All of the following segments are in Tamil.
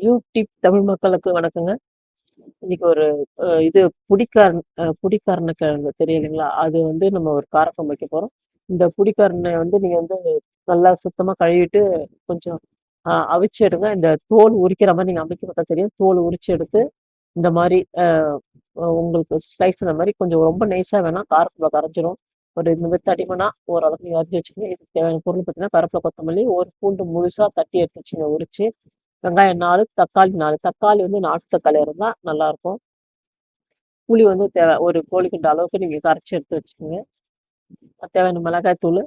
யூடியூப் தமிழ் மக்களுக்கு வணக்கங்க. இன்னைக்கு ஒரு அஹ், இது புடிக்காரன் புடிக்காரண கிழங்கு தெரியலைங்களா அது வந்து நம்ம ஒரு காரக்கம் வைக்க போறோம். இந்த புடிக்காரனை வந்து நீங்க வந்து நல்லா சுத்தமா கழுவிட்டு கொஞ்சம் அஹ், அவிச்சு எடுங்க. இந்த தோல் உரிக்கிற மாதிரி நீங்க அமைக்க பார்த்தா தெரியும். தோல் உரிச்சு எடுத்து இந்த மாதிரி அஹ், உங்களுக்கு ஸ்லைஸ் இந்த மாதிரி கொஞ்சம் ரொம்ப நைஸா வேணாம் காரக்குள்ள கரைஞ்சிரும். ஒரு இந்த மாதிரி தடிமனா ஓரளவுக்கு நீங்க அரிஞ்சு வச்சுக்கோங்க. இதுக்கு தேவையான பொருள் பார்த்தீங்கன்னா கருப்பில் கொத்தமல்லி ஒரு பூண்டு முழுசா தட்டி எடுத்து வச்சுங்க உரிச்சு வெங்காயம் நாலு தக்காளி நாலு. தக்காளி வந்து நாட்டு தக்காளி இருந்தால் நல்லாயிருக்கும் புளி வந்து தேவை ஒரு கோழிக்கிட்ட அளவுக்கு நீங்கள் கரைச்சி எடுத்து வச்சுக்கோங்க. தேவையான மிளகாய் தூள்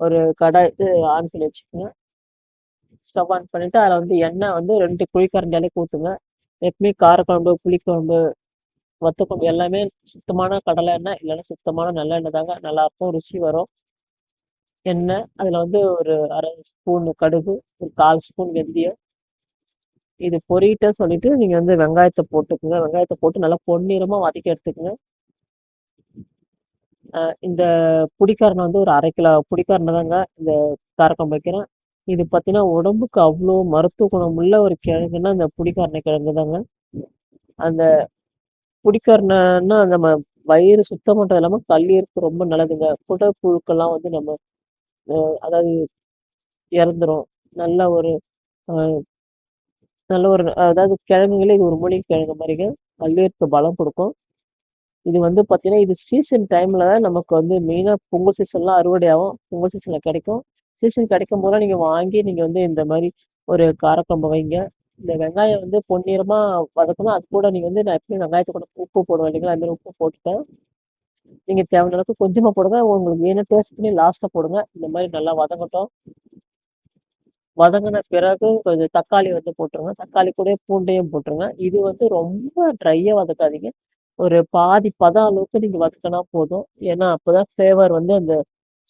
ஒரு கடை இது ஆன் பண்ணி வச்சுக்கோங்க. ஸ்டவ் ஆன் பண்ணிவிட்டு அதில் வந்து எண்ணெய் வந்து ரெண்டு குழிக்கரண்டியாலே கூட்டுங்க. எப்பவுமே காரக்குழம்பு புளிக்குழம்பு வத்தக்குழம்பு எல்லாமே சுத்தமான கடலை எண்ணெய் இல்லைன்னா சுத்தமான நல்லெண்ணெய் தாங்க. நல்லாயிருக்கும் ருசி வரும். எண்ணெய் அதில் வந்து ஒரு அரை ஸ்பூன் கடுகு ஒரு கால் ஸ்பூன் வெந்தயம். இது பொரியிட்ட சொல்லிட்டு நீங்கள் வந்து வெங்காயத்தை போட்டுக்கோங்க. வெங்காயத்தை போட்டு நல்லா பொன்னிறமாக வதக்கி எடுத்துக்கங்க. இந்த புடிக்காரனை வந்து ஒரு அரை கிலோ புடிக்காரனை தாங்க இந்த காரக்கம் வைக்கிறேன். இது பார்த்தீங்கன்னா உடம்புக்கு அவ்வளோ மருத்துவ குணம் உள்ள ஒரு கிழங்குன்னா இந்த புடிக்காரணை கிழங்கு தாங்க. அந்த புடிக்காரனைன்னா நம்ம வயிறு சுத்தம் பண்ணுறது இல்லாமல் கல்லீருக்கு ரொம்ப நல்லதுங்க. குடற்புழுக்கெல்லாம் வந்து நம்ம அதாவது இறந்துரும். நல்ல ஒரு நல்ல ஒரு அதாவது கிழங்குகளே இது ஒரு மூலிகை கிழங்கு மாதிரிங்க பல்வேறு பலம் கொடுக்கும். இது வந்து பார்த்தீங்கன்னா இது சீசன் டைம்ல தான் நமக்கு வந்து மெயினாக பொங்கல் சீசன்லாம் அறுவடை ஆகும். பொங்கல் சீசனில் கிடைக்கும். சீசன் கிடைக்கும் போதெல்லாம் நீங்கள் வாங்கி நீங்கள் வந்து இந்த மாதிரி ஒரு காரக்கொம்பு வைங்க. இந்த வெங்காயம் வந்து பொன்னிறமாக வதக்கணும். அது கூட நீங்கள் வந்து நான் எப்பயும் வெங்காயத்தை கூட உப்பு போடுவேன் இல்லைங்களா? அந்த மாதிரி உப்பு போட்டுட்டேன். நீங்கள் தேவையான அளவுக்கு கொஞ்சமாக போடுங்க. உங்களுக்கு வேணும் டேஸ்ட் பண்ணி லாஸ்ட்டில் போடுங்க. இந்த மாதிரி நல்லா வதங்கட்டும். வதங்கின பிறகு கொஞ்சம் தக்காளி வந்து போட்டுருங்க. தக்காளி கூட பூண்டையும் போட்டுருங்க. இது வந்து ரொம்ப ட்ரையாக வதக்காதீங்க. ஒரு பாதி பதம் அளவுக்கு நீங்கள் வதக்கினா போதும். ஏன்னா அப்போதான் ஃப்ளேவர் வந்து அந்த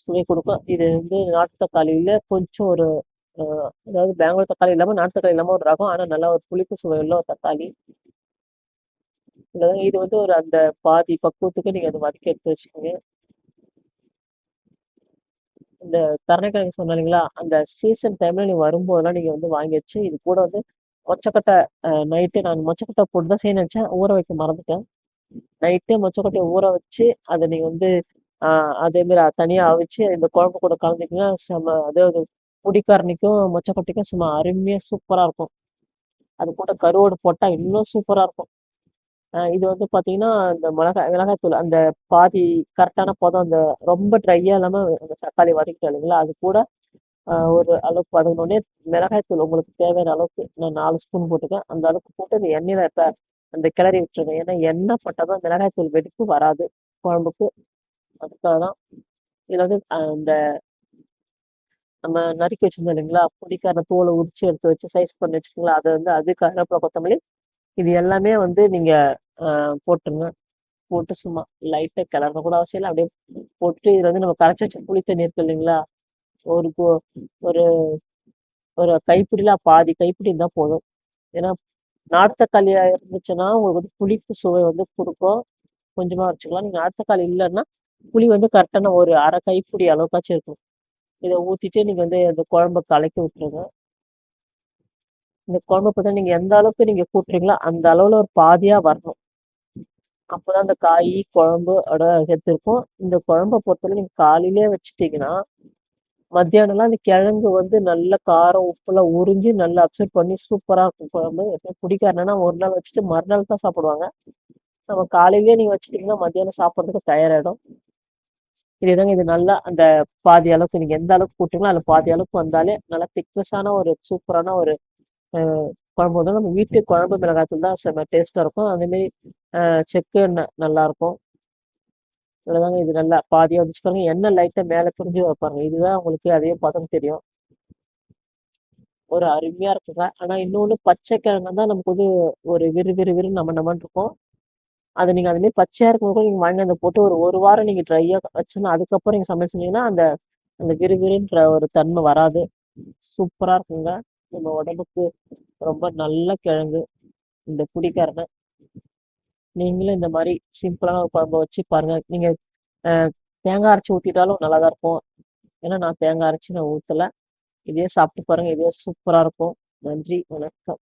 சுவை கொடுக்கும். இது வந்து நாட்டு தக்காளியில் கொஞ்சம் ஒரு அதாவது பெங்களூர் தக்காளி இல்லாமல் நாட்டு தக்காளி இல்லாமல் ஒரு ரகம். ஆனால் நல்லா ஒரு புளிப்பு சுவை உள்ள ஒரு தக்காளி. இல்லைன்னா இது வந்து ஒரு அந்த பாதி பக்குவத்துக்கு நீங்கள் அதை வதக்கி எடுத்து வச்சுக்கோங்க. இந்த கருணைக்கிழங்கு சொன்னேன் இல்லைங்களா? அந்த சீசன் டைம்ல நீ வரும்போதெல்லாம் நீங்க வந்து வாங்கி வச்சு இது கூட வந்து மொச்சக்கட்டை நைட்டு நான் மொச்சக்கட்டை போட்டு தான் செய்ய நினைச்சேன். ஊற வைக்க மறந்துட்டேன். நைட்டு மொச்சக்கொட்டையை ஊற வச்சு அதை நீங்கள் வந்து அதேமாரி அதே மாதிரி அவிச்சு இந்த குழம்பு கூட கலந்தீங்கன்னா செம அதாவது புடிக்காரணிக்கும் மொச்சக்கொட்டைக்கும் சும்மா அருமையாக சூப்பராக இருக்கும். அது கூட கருவோடு போட்டா இன்னும் சூப்பராக இருக்கும். இது வந்து பார்த்தீங்கன்னா இந்த மிளகாய் மிளகாய்த்தூள் அந்த பாதி கரெக்டான பதம் அந்த ரொம்ப ட்ரையாக இல்லாமல் அந்த தக்காளி வதக்கிட்டோம் இல்லைங்களா? அது கூட ஒரு அளவுக்கு வதங்கினோடனே மிளகாய்த்தூள் உங்களுக்கு தேவையான அளவுக்கு நான் நாலு ஸ்பூன் போட்டுக்கேன். அந்த அளவுக்கு போட்டு அந்த எண்ணெயில் இப்போ அந்த கிளறி விட்டுருங்க. ஏன்னா எண்ணெய் பட்டாதான் மிளகாய்த்தூள் வெடிப்பு வராது குழம்புக்கு. அதுக்காக தான் இதில் வந்து அந்த நம்ம நறுக்கி வச்சுருந்தோம் இல்லைங்களா? பொடிக்கார தோலை உரிச்சு எடுத்து வச்சு சைஸ் பண்ணி வச்சுக்கோங்களா அதை வந்து அது கருவேப்பிலை கொத்தமல்லி இது எல்லாமே வந்து நீங்க போட்டுருங்க. போட்டு சும்மா லைட்டா கிளறணும். கூட அவசியம் இல்லை. அப்படியே போட்டு இதுல வந்து நம்ம கரைச்சி வச்ச புளி தண்ணி இருக்கு இல்லைங்களா? ஒரு கோ- ஒரு ஒரு கைப்பிடியில பாதி கைப்பிடி இருந்தா போதும். ஏன்னா நாட்டுக்காளியா இருந்துச்சுன்னா உங்களுக்கு வந்து புளிப்பு சுவை வந்து கொடுக்கும். கொஞ்சமா வச்சுக்கலாம். நீங்க நாட்டுக்காளி இல்லைன்னா புளி வந்து கரெக்டான ஒரு அரை கைப்பிடி அளவுக்காச்சும் இருக்கும். இதை ஊத்திட்டு நீங்க வந்து அந்த குழம்ப கலக்கி விட்டுருங்க. இந்த குழம்பு பார்த்தா நீங்க எந்த அளவுக்கு நீங்க கூட்டுறீங்களோ அந்த அளவுல ஒரு பாதியா வரணும். அப்போதான் அந்த காய் குழம்பு அதோட சேர்த்து இருக்கும் இந்த குழம்பை பொறுத்தவரை நீங்க காலையிலே வச்சுட்டீங்கன்னா மத்தியானம்லாம் அந்த கிழங்கு வந்து நல்ல காரம் உப்புலாம் உறிஞ்சி நல்லா அப்சர்வ் பண்ணி சூப்பரா இருக்கும். குழம்பு எப்பயும் பிடிக்காதுன்னா ஒரு நாள் வச்சுட்டு மறுநாள் தான் சாப்பிடுவாங்க. நம்ம காலையிலேயே நீங்க வச்சுட்டீங்கன்னா மத்தியானம் சாப்பிட்றதுக்கு தயாராகிடும் இதுதாங்க இது நல்லா அந்த பாதி அளவுக்கு நீங்க எந்த அளவுக்கு கூட்டுங்களோ அதில் பாதி அளவுக்கு வந்தாலே நல்லா திக்னஸான ஒரு சூப்பரான ஒரு குழம்பு வந்து நம்ம வீட்டு குழம்பு மிளகாத்தூள் தான் செம்ம டேஸ்டா இருக்கும். அதே மாதிரி அஹ், செக்கு எண்ணெய் நல்லா இருக்கும். இவ்வளவுதாங்க இது நல்லா பாதியா வந்துச்சு பாருங்க. எண்ணெய் லைட்டா மேல பிரிஞ்சு வைப்பாங்க இதுதான் உங்களுக்கு அதே பதம் தெரியும். ஒரு அருமையா இருக்குங்க. ஆனா இன்னொன்னு பச்சை கிழங்கு தான் நமக்கு வந்து ஒரு விறு விறு விறு நம்ம நம்மன்னு இருக்கும். அதை நீங்க அதுமாதிரி பச்சையா இருக்கும் கூட நீங்க வாங்கி அந்த போட்டு ஒரு ஒரு வாரம் நீங்க ட்ரையா வச்சுன்னா அதுக்கப்புறம் நீங்க சமையல் செஞ்சீங்கன்னா அந்த அந்த விறு விறுன்ற ஒரு தன்மை வராது. சூப்பரா இருக்குங்க. நம்ம உடம்புக்கு ரொம்ப நல்ல கிழங்கு இந்த புடிக்காரனை நீங்களும் இந்த மாதிரி சிம்பிளான ஒரு குழம்பு வச்சு பாருங்க. நீங்க தேங்காய் அரைச்சி ஊத்திட்டாலும் நல்லா தான் இருக்கும். ஏன்னா நான் தேங்காய் அரைச்சி நான் ஊத்தல. இதே சாப்பிட்டு பாருங்க. இதே சூப்பரா இருக்கும். நன்றி வணக்கம்.